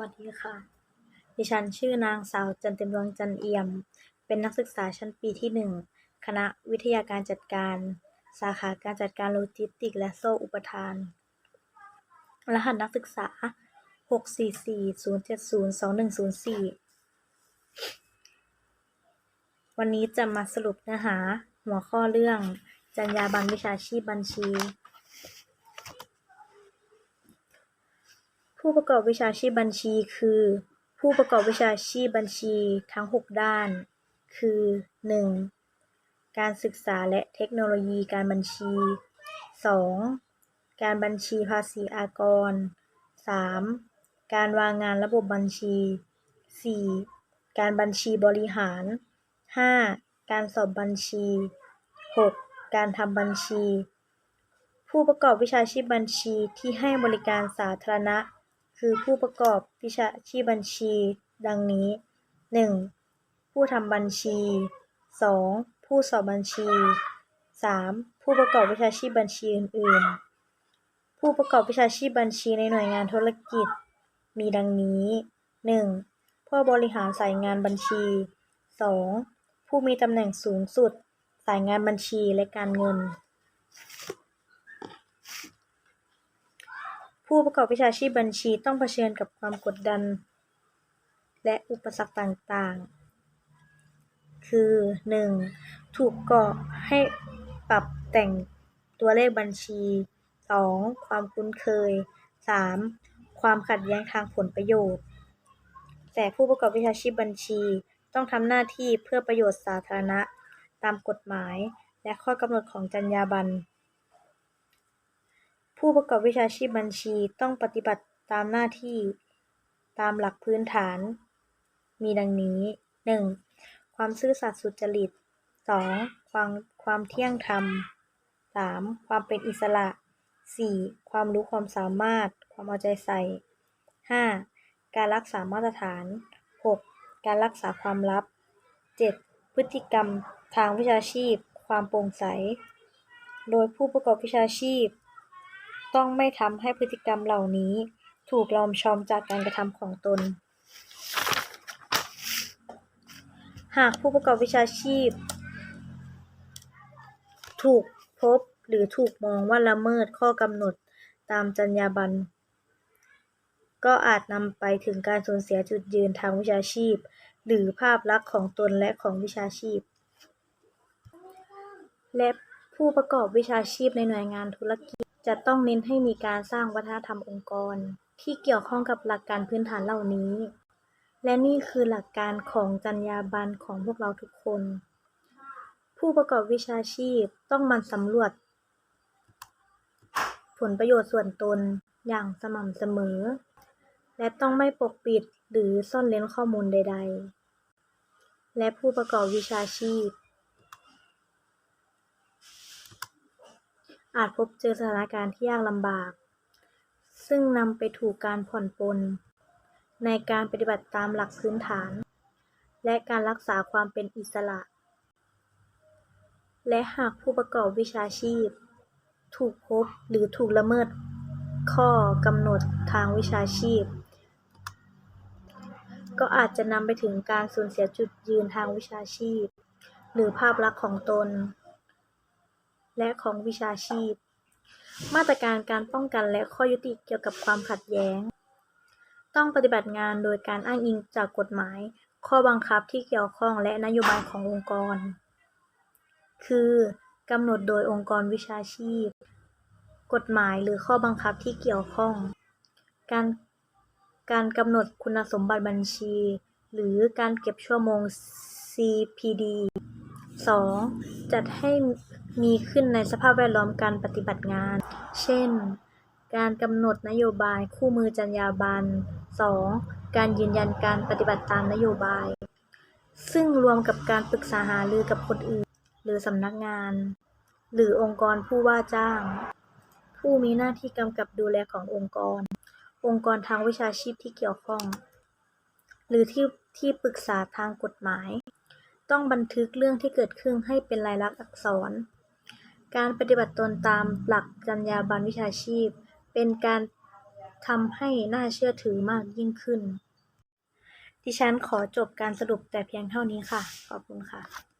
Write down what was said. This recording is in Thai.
วัสดีค่ะ ดิฉันชื่อนางสาวจันเต็มดวงจันเอี่ยม เป็นนักศึกษาชั้นปีที่หนึ่งคณะวิทยาการจัดการ สาขาการจัดการโลจิสติก และโซ่อุปทาน รหัสนักศึกษา 644-070-2104 วันนี้จะมาสรุปเนื้อหาหัวข้อเรื่อง จรรยาบรรณวิชาชีพบัญชี ผู้ประกอบวิชาชีพบัญชี คือ ผู้ประกอบวิชาชีพบัญชีทั้ง 6 ด้าน คือ 1. การศึกษาและเทคโนโลยีการบัญชี 2. การบัญชีภาษีอากร 3. การวางงานระบบบัญชี 4. การบัญชีบริหาร 5. การสอบบัญชี 6. การทำบัญชี ผู้ประกอบวิชาชีพบัญชีที่ให้บริการสาธารณะ คือผู้ประกอบวิชาชีพบัญชี ดังนี้ 1. ผู้ทำบัญชี 2. ผู้สอบบัญชี 3. ผู้ประกอบวิชาชีพบัญชีอื่น ๆ ผู้ประกอบวิชาชีพบัญชีในหน่วยงานธุรกิจ มีดังนี้ 1. ผู้บริหารสายงานบัญชี 2. ผู้มีตำแหน่งสูงสุด สายงานบัญชีและการเงิน ผู้ประกอบวิชาชีพบัญชีต้องเผชิญกับความกดดัน และอุปสรรคต่างๆ คือ 1. ถูกเกาะให้ปรับแต่งตัวเลขบัญชี 2. ความคุ้นเคย 3. ความขัดแย้งทางผลประโยชน์ แต่ผู้ประกอบวิชาชีพบัญชี ต้องทำหน้าที่เพื่อประโยชน์สาธารณะ ตามกฎหมายและข้อกำหนดของจรรยาบรรณ ผู้ประกอบวิชาชีพบัญชีต้องปฏิบัติตามหน้าที่ตามหลักพื้นฐาน มีดังนี้ 1. ความซื่อสัตย์สุจริต 2. ความความเที่ยงธรรม 3. ความเป็นอิสระ 4. ความรู้ความสามารถ ความเอาใจใส่ 5. การรักษามาตรฐาน 6. การรักษาความลับ 7. พฤติกรรมทางวิชาชีพ ความโปร่งใส โดยผู้ประกอบวิชาชีพ ต้องไม่ทำให้พฤติกรรมเหล่านี้ ถูกลอมชอมจากการกระทำของตน หากผู้ประกอบวิชาชีพ ถูกพบหรือถูกมองว่าละเมิดข้อกำหนดตามจรรยาบรรณก็อาจนำไปถึงการสูญเสียจุดยืนทางวิชาชีพ หรือภาพลักษณ์ของตนและของวิชาชีพ และผู้ประกอบวิชาชีพในหน่วยงานธุรกิจ จะต้องเน้นให้มีการสร้างวัฒนธรรมองค์กร ที่เกี่ยวข้องกับหลักการพื้นฐานเหล่านี้ และนี่คือหลักการของจรรยาบรรณของพวกเราทุกคน ผู้ประกอบวิชาชีพต้องมันสำรวจ ผลประโยชน์ส่วนตนอย่างสม่ำเสมอ และต้องไม่ปกปิดหรือซ่อนเร้นข้อมูลใด ๆ และผู้ประกอบวิชาชีพ อาจพบเจอสถานการณ์ที่ยากลำบาก ซึ่งนำไปถูกการผ่อนปลนในการปฏิบัติตามหลักพื้นฐาน และการรักษาความเป็นอิสระ และหากผู้ประกอบวิชาชีพ ถูกพบหรือถูกละเมิด ข้อกำหนดทางวิชาชีพ ก็อาจจะนำไปถึงการสูญเสียจุดยืนทางวิชาชีพ หรือภาพลักษณ์ของตน และของวิชาชีพ มาตรการการป้องกันและข้อยุติเกี่ยวกับความขัดแย้ง ต้องปฏิบัติงานโดยการอ้างอิงจากกฎหมาย ข้อบังคับที่เกี่ยวข้องและนโยบายขององค์กร คือกำหนดโดยองค์กรวิชาชีพ กฎหมายหรือข้อบังคับที่เกี่ยวข้อง การการกำหนดคุณสมบัติบัญชี หรือการเก็บชั่วโมง CPD 2. จัดให้ มีขึ้นในสภาพแวดล้อมการปฏิบัติงาน เช่น การกำหนดนโยบายคู่มือจรรยาบรรณ 2. การยืนยันการปฏิบัติตามนโยบาย ซึ่งรวมกับการปรึกษาหารือกับคนอื่น หรือสำนักงาน หรือองค์กรผู้ว่าจ้าง ผู้มีหน้าที่กำกับดูแลขององค์กร องค์กรทางวิชาชีพที่เกี่ยวข้อง หรือที่ที่ปรึกษาทางกฎหมาย ต้องบันทึกเรื่องที่เกิดขึ้นให้เป็นลายลักษณ์อักษร การปฏิบัติตนตามหลักจรรยาบรรณวิชาชีพ เป็นการทำให้น่าเชื่อถือมากยิ่งขึ้น ดิฉันขอจบการสรุปแต่เพียงเท่านี้ค่ะ ขอบคุณค่ะ